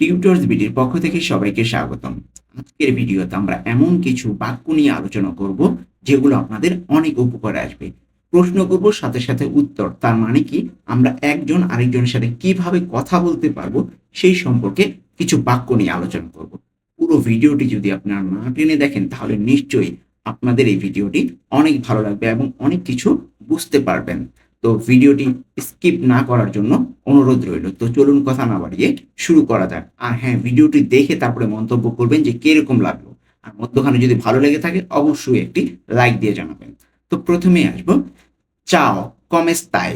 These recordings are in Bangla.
টিউটর্স বিডির পক্ষ থেকে সবাইকে স্বাগতম। আজকের ভিডিওতে আমরা এমন কিছু বাক্য নিয়ে আলোচনা করব, যেগুলো আপনাদের অনেক উপকারে আসবে। প্রশ্ন করব, সাথে সাথে উত্তর। তার মানে কি, আমরা একজন আরেকজনের সাথে কীভাবে কথা বলতে পারব, সেই সম্পর্কে কিছু বাক্য নিয়ে আলোচনা করব। পুরো ভিডিওটি যদি আপনারা না টেনে দেখেন, তাহলে নিশ্চয়ই আপনাদের এই ভিডিওটি অনেক ভালো লাগবে এবং অনেক কিছু বুঝতে পারবেন। তো ভিডিওটি স্কিপ না করার জন্য অনুরোধ রইল। তো চলুন কথা না বাড়িয়ে শুরু করা যাক। আর হ্যাঁ ভিডিওটি দেখে তারপরে মন্তব্য করবেন যে কীরকম লাগল। আর মধ্যখানে যদি ভালো লেগে থাকে, অবশ্যই একটি লাইক দিয়ে জানাবেন। তো প্রথমেই আসব। চাও কমেস্তাই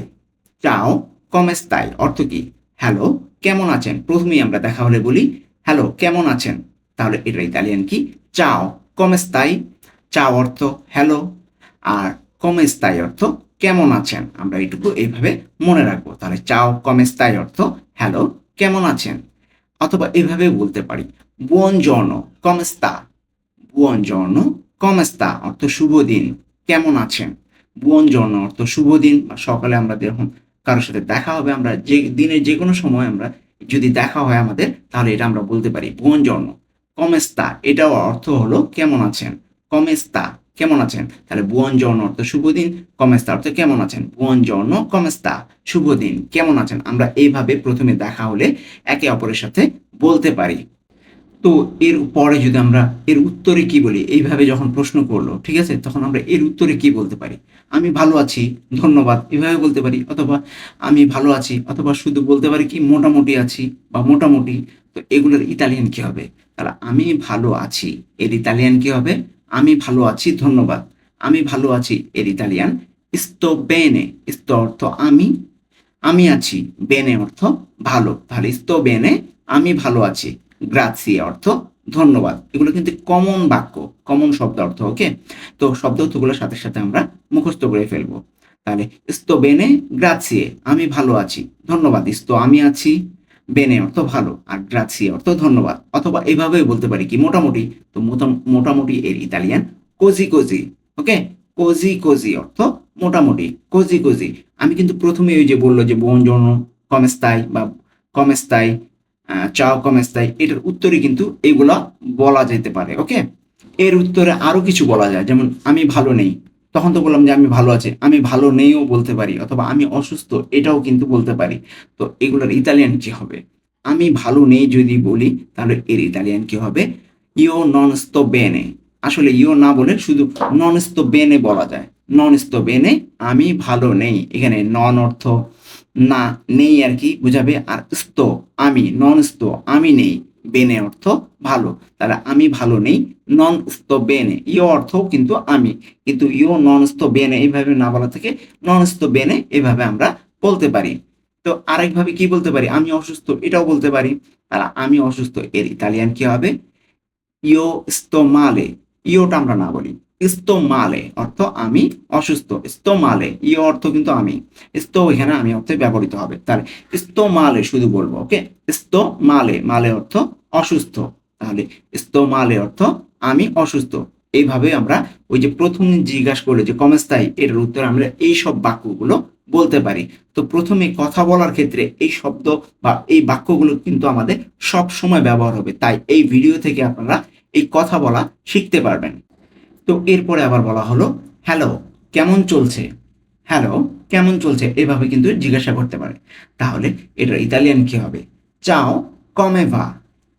চাও কমেস্তাই অর্থ কি? হ্যালো, কেমন আছেন? প্রথমেই আমরা দেখা হলে বলি, হ্যালো, কেমন আছেন? তাহলে এটা ইতালিয়ান কি? চাও কমেস্তাই চাও অর্থ হ্যালো, আর কমেস্তাই অর্থ কেমন আছেন? আমরা এইটুকু এইভাবে মনে রাখব। তাহলে চাও কমেস্তাই অর্থ, হ্যালো, কেমন আছেন? অথবা এভাবে বলতে পারি বুয়ন জর্ণ কমেস্তা। বুয়ন জর্ণ কমেস্তা, অর্থ শুভ দিন, কেমন আছেন? বুয়ন জর্ণ অর্থ শুভ দিন, বা সকালে আমরা যখন কারোর সাথে দেখা হবে, আমরা যে দিনের যে কোনো সময় আমরা যদি দেখা হয় আমাদের, তাহলে এটা আমরা বলতে পারি বুয়ন জর্ণ কমেস্তা। এটাও অর্থ হলো, কেমন আছেন? কমেস্তা। কেমন আছেন? তাহলে বুয়ন জর্ণ অর্থ শুভ দিন, কমেস্তা অর্থ কেমন আছেন? বুয়ন জর্ণ কমেস্তা, শুভ দিন, কেমন আছেন? আমরা এইভাবে প্রথমে দেখা হলে একে অপরের সাথে বলতে পারি। তো এর পরে যদি আমরা এর উত্তরে কি বলি? এইভাবে যখন প্রশ্ন করল, ঠিক আছে? তখন আমরা এর উত্তরে কি বলতে পারি? আমি ভালো আছি, ধন্যবাদ, এভাবে বলতে পারি। অথবা আমি ভালো আছি, অথবা শুধু বলতে পারি কি মোটামুটি আছি বা মোটামুটি, তো এগুলোর ইতালিয়ান কি হবে? তাহলে আমি ভালো আছি, এর ইতালিয়ান কি হবে? আমি ভালো আছি, ধন্যবাদ। আমি ভালো আছি, এর ইতালিয়ান। sto bene sto অর্থ আমি আমি আছি, বেনে অর্থ ভালো। তাহলে sto bene আমি ভালো আছি গ্রাসিয়ে অর্থ ধন্যবাদ। এগুলো কিন্তু কমন বাক্য কমন শব্দ অর্থ ওকে তো শব্দ অর্থগুলোর সাথে সাথে আমরা মুখস্থ করে ফেলব। তাহলে sto bene গ্রাসিয়ে আমি ভালো আছি, ধন্যবাদ। sto আমি আছি বেনে অর্থ ভালো আর গ্রাসিয়ে অর্থ ধন্যবাদ। অথবা এভাবেই বলতে পারি কি, মোটামুটি তো মোটা- মোটামুটি এর ইতালিয়ান কোজি কোজি, ওকে? কোজি কোজি অর্থ মোটামুটি, কোজি কোজি। আমি কিন্তু প্রথমে ওই যে বলল যে বনজন কমেস্তাই বা কমেস্তাই চাও কমেস্তাই এটার উত্তরে কিন্তু এইগুলা বলা যেতে পারে, ওকে? এর উত্তরে আরও কিছু বলা যায়, যেমন, আমি ভালো নেই তখন তো বললাম যে আমি ভালো আছি, আমি ভালো নেইও বলতে পারি, অথবা আমি অসুস্থ এটাও কিন্তু বলতে পারি। তো এগুলোর ইতালিয়ান কি হবে? আমি ভালো নেই যদি বলি, তাহলে এর ইতালিয়ান কি হবে? ইও নন স্তো বেনে আসলে ইও না বলে শুধু নন স্তো বেনে বলা যায়। নন স্তো বেনে আমি ভালো নেই। এখানে নন অর্থ না, নেই আর কি, বুঝাবে আর স্তো আমি নন স্তো আমি নেই। বেনে অর্থ ভালো। তাহলে আমি ভালো নেই নন স্ত বেনে। ইয় অর্থ কিন্তু আমি। কিন্তু ইও নন স্তো বেনে এইভাবে না বলা থেকে নন স্তো বেনে এভাবে আমরা বলতে পারি। তো আরেকভাবে কি বলতে পারি? আমি অসুস্থ, এটাও বলতে পারি। তাহলে আমি অসুস্থ, এর ইতালিয়ান কি হবে? ইও স্তো মালে ইওটা আমরা না বলি। স্তো মালে অর্থ আমি অসুস্থ। স্তো মালে ইও অর্থ কিন্তু আমি। স্তো এখানে আমি অর্থে ব্যবহৃত হবে। তাহলে স্তো মালে শুধু বলব, ওকে? স্তো মালে অর্থ অসুস্থ। তাহলে স্তো মালে অর্থ আমি অসুস্থ। এইভাবে আমরা ওই যে প্রথম জিজ্ঞাসা করলে যে কমেস্তাই এর উত্তর আমরা এই সব বাক্যগুলো বলতে পারি। তো প্রথমে কথা বলার ক্ষেত্রে এই শব্দ বা এই বাক্যগুলো কিন্তু আমাদের সব সময় ব্যবহার হবে। তাই এই ভিডিও থেকে আপনারা এই কথা বলা শিখতে পারবেন। তো এরপরে আবার বলা হলো, হ্যালো, কেমন চলছে? হ্যালো, কেমন চলছে? এভাবে কিন্তু জিজ্ঞাসা করতে পারে। তাহলে এটা ইতালিয়ান কি হবে? চাও কমে ভা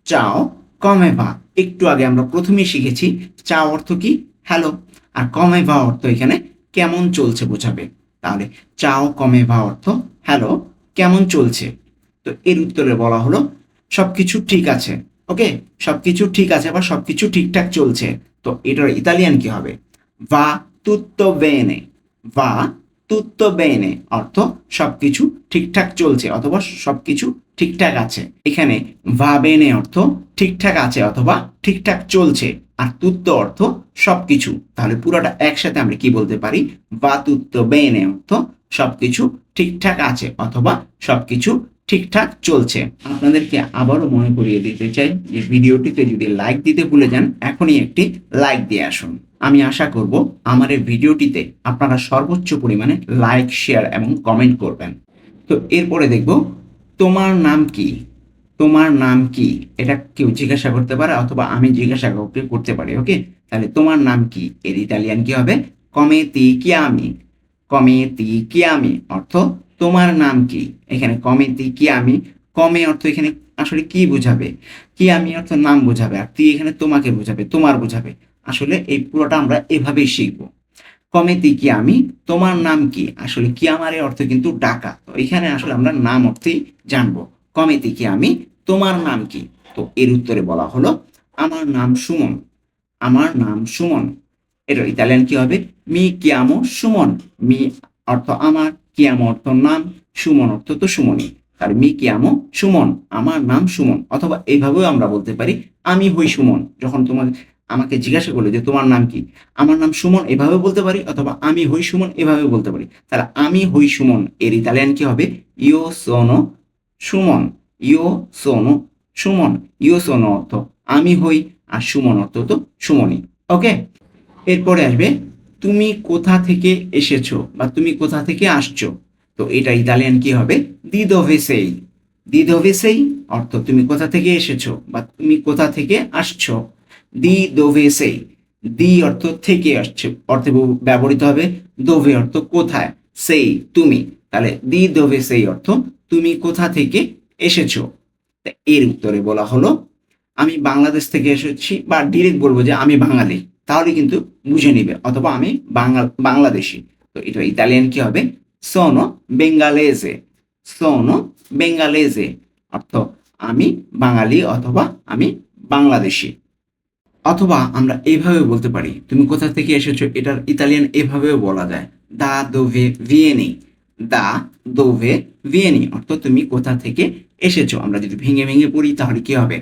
চাও কমে ভা একটু আগে আমরা প্রথমেই শিখেছি চা অর্থ কি? হ্যালো। আর কমে ভা অর্থ এখানে কেমন চলছে বোঝাবে। তাহলে, চাও কমে ভা অর্থ, হ্যালো, কেমন চলছে? তো এর উত্তরে বলা হলো, সবকিছু ঠিক আছে। ওকে? সবকিছু ঠিক আছে বা সবকিছু ঠিকঠাক চলছে? তো এটার ইতালিয়ান কি হবে? va tutto bene va tutto bene, অর্থ সবকিছু ঠিকঠাক চলছে অথবা সবকিছু ঠিকঠাক আছে। এখানে va bene অর্থ ঠিকঠাক আছে অথবা ঠিকঠাক চলছে, আর তুত্ত অর্থ সবকিছু। তাহলে পুরোটা একসাথে আমরা কি বলতে পারি? va tutto bene অর্থ সবকিছু ঠিকঠাক আছে অথবা সবকিছু ঠিকঠাক চলছে। আপনাদেরকে আবারও মনে করিয়ে দিতে চাই যে ভিডিওটিতে যদি লাইক দিতে ভুলে যান, এখনই একটি লাইক দিয়ে আসুন। আমি আশা করব আমার এই ভিডিওটিতে আপনারা সর্বোচ্চ পরিমাণে লাইক শেয়ার এবং কমেন্ট করবেন। তো এরপরে দেখব, তোমার নাম কি? তোমার নাম কি? এটা কেউ জিজ্ঞাসা করতে পারে অথবা আমি জিজ্ঞাসা কাউকে করতে পারি ওকে তাহলে তোমার নাম কি? এর ইতালিয়ান কি হবে? কমে তি কিয়ামি। কমে তি কিয়ামি, অর্থ তোমার নাম কি? এখানে কমে তি কিয়ামি কমে অর্থ এখানে আসলে কি বোঝাবে? কি আমি অর্থ নাম বোঝাবে? আর তি এখানে তোমাকে বোঝাবে, তোমার বোঝাবে। আসলে এই পুরোটা আমরা এভাবেই শিখব। কমেতি কি আমি? তোমার নাম কি? আসলে কি আমার অর্থ কিন্তু ডাকা তো এখানে আসলে আমরা নাম অর্থেই জানব। কমেতি কি আমি? তোমার নাম কি? তো এর উত্তরে বলা হলো, আমার নাম সুমন। আমার নাম সুমন। এর ইতালিয়ান কি হবে? মি কিয়ামো সুমন। মি অর্থ আমার কিয়ামো অর্থ নাম, সুমন অর্থ তো সুমনই। আর মি কিয়ামো, সুমন, আমার নাম সুমন। অথবা এইভাবেও আমরা বলতে পারি, আমি হই সুমন। যখন তোমার, আমাকে জিজ্ঞাসা করল যে তোমার নাম কি, আমার নাম সুমন এভাবে বলতে পারি, অথবা আমি হই সুমন এভাবে বলতে পারি। তাহলে আমি হই সুমন, এর ইতালিয়ান কি হবে? ইও সোনো সুমন ইও সোনো সুমন ইও সোনো অর্থ আমি হই, আর সুমন অর্থ তো সুমনই। ওকে এরপরে আসবে তুমি কোথা থেকে এসেছ বা তুমি কোথা থেকে আসছো? তো এটা ইতালিয়ান কি হবে? দি দোভেসেই দি দোভেসেই অর্থ তুমি কোথা থেকে এসেছ বা তুমি কোথা থেকে আসছো? দি দোভেসেই দি অর্থ থেকে আসছে, অর্থে ব্যবহৃত হবে দোভে অর্থ কোথায়? সেই, তুমি। তাহলে দি দোভে সেই অর্থ তুমি কোথা থেকে এসেছ? এর উত্তরে বলা হলো, আমি বাংলাদেশ থেকে এসেছি বা ডিরেক্ট বলব যে আমি বাঙালি। তাহলে কিন্তু বুঝে নিবে, অথবা আমি বাঙাল বাংলাদেশি। তো এটা ইতালিয়ান কি হবে? সোনো বেঙ্গালেজে সোনো বেঙ্গালেজে অর্থ আমি বাঙালি অথবা আমি বাংলাদেশি। অথবা আমরা এইভাবে বলতে পারি, তুমি কোথা থেকে এসেছ? এটার ইতালিয়ান এভাবেও বলা যায়, দা দোভে ভিয়েনি, দা দোভে ভিয়েনি অর্থ তুমি কোথা থেকে এসেছ। আমরা যদি ভেঙে ভেঙে পড়ি তাহলে কি হবে?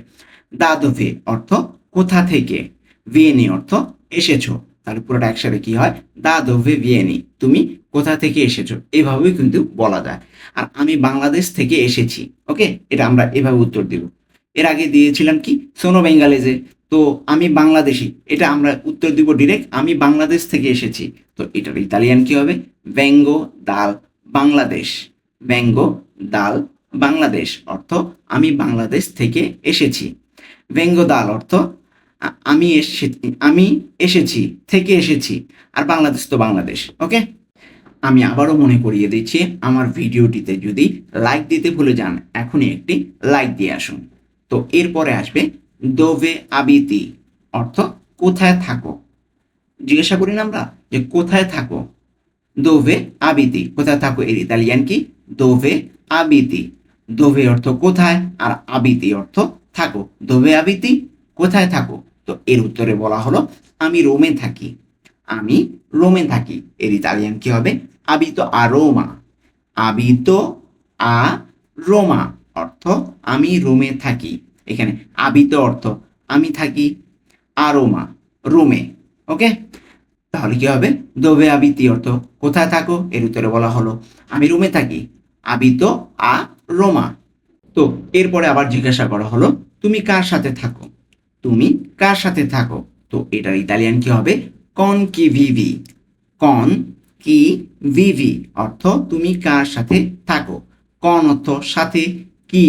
দা দোভে অর্থ কোথা থেকে? ভিয়েনি অর্থ এসেছ। তাহলে পুরোটা একসাথে কি হয়? দা দোভে ভিয়েনি। তুমি কোথা থেকে এসেছ? এভাবেই কিন্তু বলা যায়। আর আমি বাংলাদেশ থেকে এসেছি, ওকে? এটা আমরা এভাবে উত্তর দিব। এর আগে দিয়েছিলাম কি? সোনো বেঙ্গালেজে। তো আমি বাংলাদেশি, এটা আমরা উত্তর দিব ডিরেক্ট আমি বাংলাদেশ থেকে এসেছি। তো এটার ইতালিয়ান কি হবে? ব্যঙ্গো দাল বাংলাদেশ ব্যঙ্গো দাল বাংলাদেশ অর্থ আমি বাংলাদেশ থেকে এসেছি। ব্যঙ্গো দাল অর্থ আমি এসেছি আমি এসেছি, থেকে এসেছি। আর বাংলাদেশ তো বাংলাদেশ, ওকে? আমি আবারও মনে করিয়ে দিচ্ছি, আমার ভিডিওটিতে যদি লাইক দিতে ভুলে যান, এখনই একটি লাইক দিয়ে আসুন। তো এরপরে আসবে দোভে আবিতি, অর্থ কোথায় থাকো? জিজ্ঞাসা করি না আমরা, যে কোথায় থাকো? দোভে আবিতি, কোথায় থাকো? এর ইতালিয়ান কি? দোভে আবিতি। দোভে অর্থ কোথায়, আর আবিতি অর্থ থাকো। দোভে আবিতি, কোথায় থাকো? তো এর উত্তরে বলা হলো, আমি রোমে থাকি। আমি রোমে থাকি। এর ইতালিয়ান কি হবে? আবিতো আ রোমা। আবিতো আ রোমা। অর্থ, আমি রোমে থাকি। এখানে আবিত অর্থ, আমি থাকি আরোমা রোমে। ওকে? তাহলে কি হবে? দোবে আবিতি অর্থ, কোথায় থাকো? এর উত্তরে বলা হলো, আমি রোমে থাকি। আবিত আ রোমা। তো এরপরে আবার জিজ্ঞাসা করা হলো, তুমি কার সাথে থাকো? তুমি কার সাথে থাকো? তো এটার ইতালিয়ান কি হবে? কন কি ভিভি কন কি ভিভি অর্থ তুমি কার সাথে থাকো। কন অর্থ সাথে কি,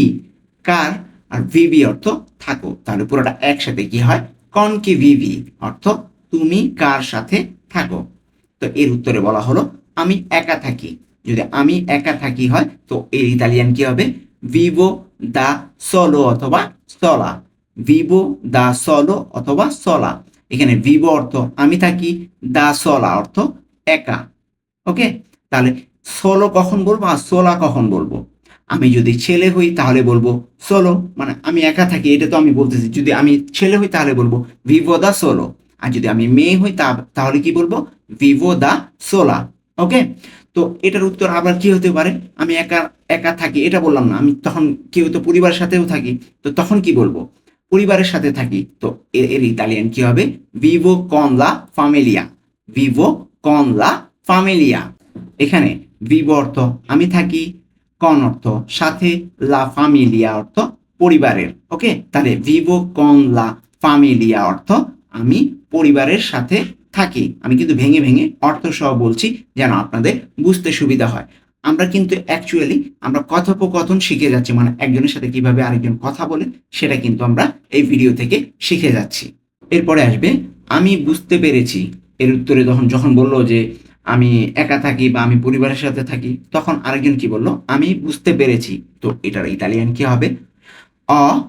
কার, আর ভিভি অর্থ থাকো। তাহলে পুরোটা একসাথে কি হয়? কন কি ভিভি অর্থ তুমি কার সাথে থাকো। তো এর উত্তরে বলা হলো, আমি একা থাকি। যদি আমি একা থাকি হয়, তো এর ইতালিয়ান কি হবে? ভিভো দা সলো অথবা সলা ভিভো দা সলো অথবা সলা এখানে ভিভো অর্থ আমি থাকি দা সলা অর্থ একা। ওকে? তাহলে সোলো কখন বলব আর সোলা কখন বলব? আমি যদি ছেলে হই তাহলে বলব সোলো মানে আমি একা থাকি, এটা তো আমি বলতেছি। যদি আমি ছেলে হই তাহলে বলব ভিভো দা সোলো আর যদি আমি মেয়ে হই তাহলে কি বলব? ভিভো দা সোলা ওকে? তো এটার উত্তর আবার কি হতে পারে? আমি একা একা থাকি, এটা বললাম না। আমি তখন কেউ তো পরিবারের সাথেও থাকি, তো তখন কি বলব? পরিবারের সাথে থাকি, তো এর ইতালিয়ান কি হবে? ভিভো কন লা ফামিলিয়া ভিভো কন লা ফামিলিয়া এখানে ভিভো অর্থ আমি থাকি কন অর্থ সাথে লা ফামিলিয়া অর্থ পরিবারের, ওকে? তাহলে ভিভো কন লা ফামিলিয়া অর্থ আমি পরিবারের সাথে থাকি। আমি কিন্তু ভেঙে ভেঙে অর্থ সহ বলছি যেন আপনাদের বুঝতে সুবিধা হয়। আমরা কিন্তু অ্যাকচুয়ালি আমরা কথোপকথন শিখে যাচ্ছি মানে একজনের সাথে কীভাবে আরেকজন কথা বলে সেটা কিন্তু আমরা এই ভিডিও থেকে শিখে যাচ্ছি। এরপরে আসবে, আমি বুঝতে পেরেছি। এর উত্তরে তখন যখন বলল যে আমি একা থাকি বা আমি পরিবারের সাথে থাকি, তখন আরেকজন কি বলল? আমি বুঝতে পেরেছি। তো এটার ইতালিয়ান কি হবে? অ,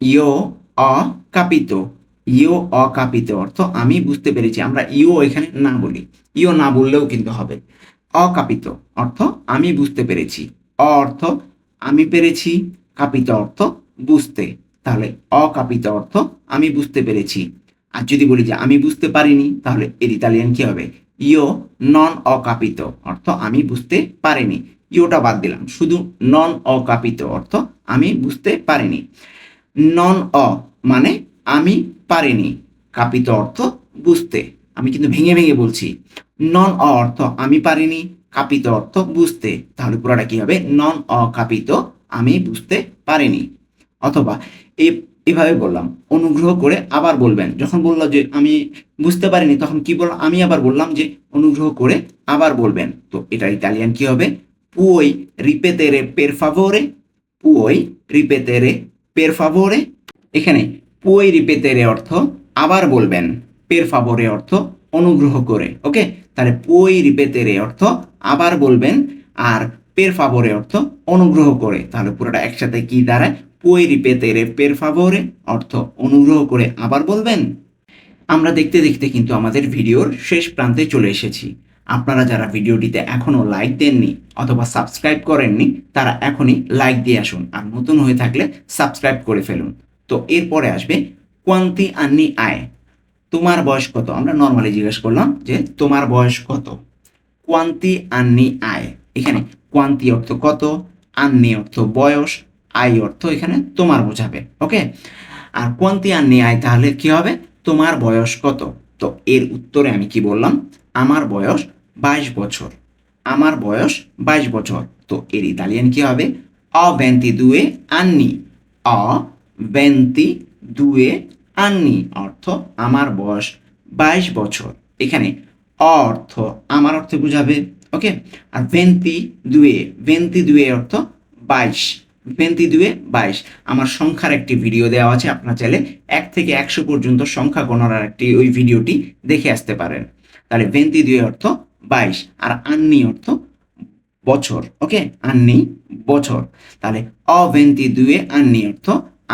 ইও, অ, কাপিত। ইও, অ, কাপিতো অর্থ আমি বুঝতে পেরেছি। আমরা ইও এখানে না বলি। ইও না বললেও কিন্তু হবে। অকাপিত অর্থ আমি বুঝতে পেরেছি। অ অর্থ আমি পেরেছি, কাপিত অর্থ বুঝতে। তাহলে অকাপিত অর্থ আমি বুঝতে পেরেছি। আর যদি বলি যে আমি বুঝতে পারিনি, তাহলে এর ইতালিয়ান কি হবে? ইও নন অকাপিত অর্থ আমি বুঝতে পারিনি। ইওটা বাদ দিলাম, শুধু নন অকাপিত অর্থ আমি বুঝতে পারিনি। নন অ মানে আমি পারিনি, কাপিত অর্থ বুঝতে। আমি কিন্তু ভেঙে ভেঙে বলছি। নন অর্থ আমি পারিনি। কাপিত অর্থ বুঝতে। তাহলে পুরোটা কি হবে? নন অকাপিত, আমি বুঝতে পারিনি। অথবা এভাবে বললাম, অনুগ্রহ করে আবার বলবেন। যখন বলল যে আমি বুঝতে পারিনি, তখন কি বললাম আমি আবার বললাম যে অনুগ্রহ করে আবার বলবেন। তো এটা ইতালিয়ান কি হবে? পুই রিপেতেরে পের ফাভোরে পুই রিপেতেরে পের ফাভোরে এখানে পুই রিপেতেরে অর্থ আবার বলবেন। পের ফাভোরে অর্থ অনুগ্রহ করে। ওকে তাহলে পুই রিপেতেরে অর্থ আবার বলবেন, আর পের ফাভোরে অর্থ অনুগ্রহ করে। তাহলে পুরোটা একসাথে কি দাঁড়ায়? পুই রিপেতেরে পের ফাভোরে অর্থ অনুগ্রহ করে আবার বলবেন। আমরা দেখতে দেখতে কিন্তু আমাদের ভিডিওর শেষ প্রান্তে চলে এসেছি। আপনারা যারা ভিডিওটিতে এখনও লাইক দেননি অথবা সাবস্ক্রাইব করেননি, তারা এখনই লাইক দিয়ে আসুন আর নতুন হয়ে থাকলে সাবস্ক্রাইব করে ফেলুন। তো এরপরে আসবে কোয়ান্তি আন্নি আয়। তোমার বয়স কত? আমরা নর্মালি জিজ্ঞেস করলাম যে, তোমার বয়স কত? কোয়ান্তি আন্নি আয় এখানে কোয়ান্তি অর্থ কত? আন্নি অর্থ বয়স? আয় অর্থ এখানে তোমার বোঝাবে ওকে আর কোয়ান্তি আন্নি আয় তাহলে কি হবে? তোমার বয়স কত? তো এর উত্তরে আমি কি বললাম? আমার বয়স বাইশ বছর। আমার বয়স বাইশ বছর। তো এর ইতালিয়ান কি হবে? অ ভেন্তি দুয়ে আন্নি। অ ভেন্তি দুয়ে আন্নি অর্থ আমার বয়স বাইশ বছর। এখানে অর্থ আমার অর্থে বোঝাবে, ওকে? আর ভেন্তি দুয়ে ভেন্তি দুয়ে অর্থ বাইশ। ভেন্তি দুয়ে বাইশ। আমার সংখ্যার একটি ভিডিও দেওয়া আছে, আপনার চাইলে এক থেকে একশো পর্যন্ত সংখ্যা গণনার একটি ওই ভিডিওটি দেখে আসতে পারেন। তাহলে ভেন্তি দুয়ে অর্থ বাইশ, আর আন্নি অর্থ বছর, ওকে? আন্নি বছর। তাহলে অভেন্তি দুয়ে আন্নি অর্থ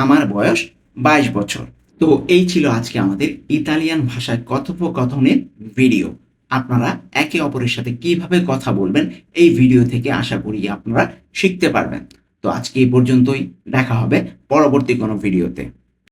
আমার বয়স বাইশ বছর। তো এই ছিল আজকে আমাদের ইতালিয়ান ভাষায় কথোপকথনের ভিডিও। আপনারা একে অপরের সাথে কীভাবে কথা বলবেন এই ভিডিও থেকে আশা করি আপনারা শিখতে পারবেন। তো আজকে এই পর্যন্তই, দেখা হবে পরবর্তী কোনো ভিডিওতে।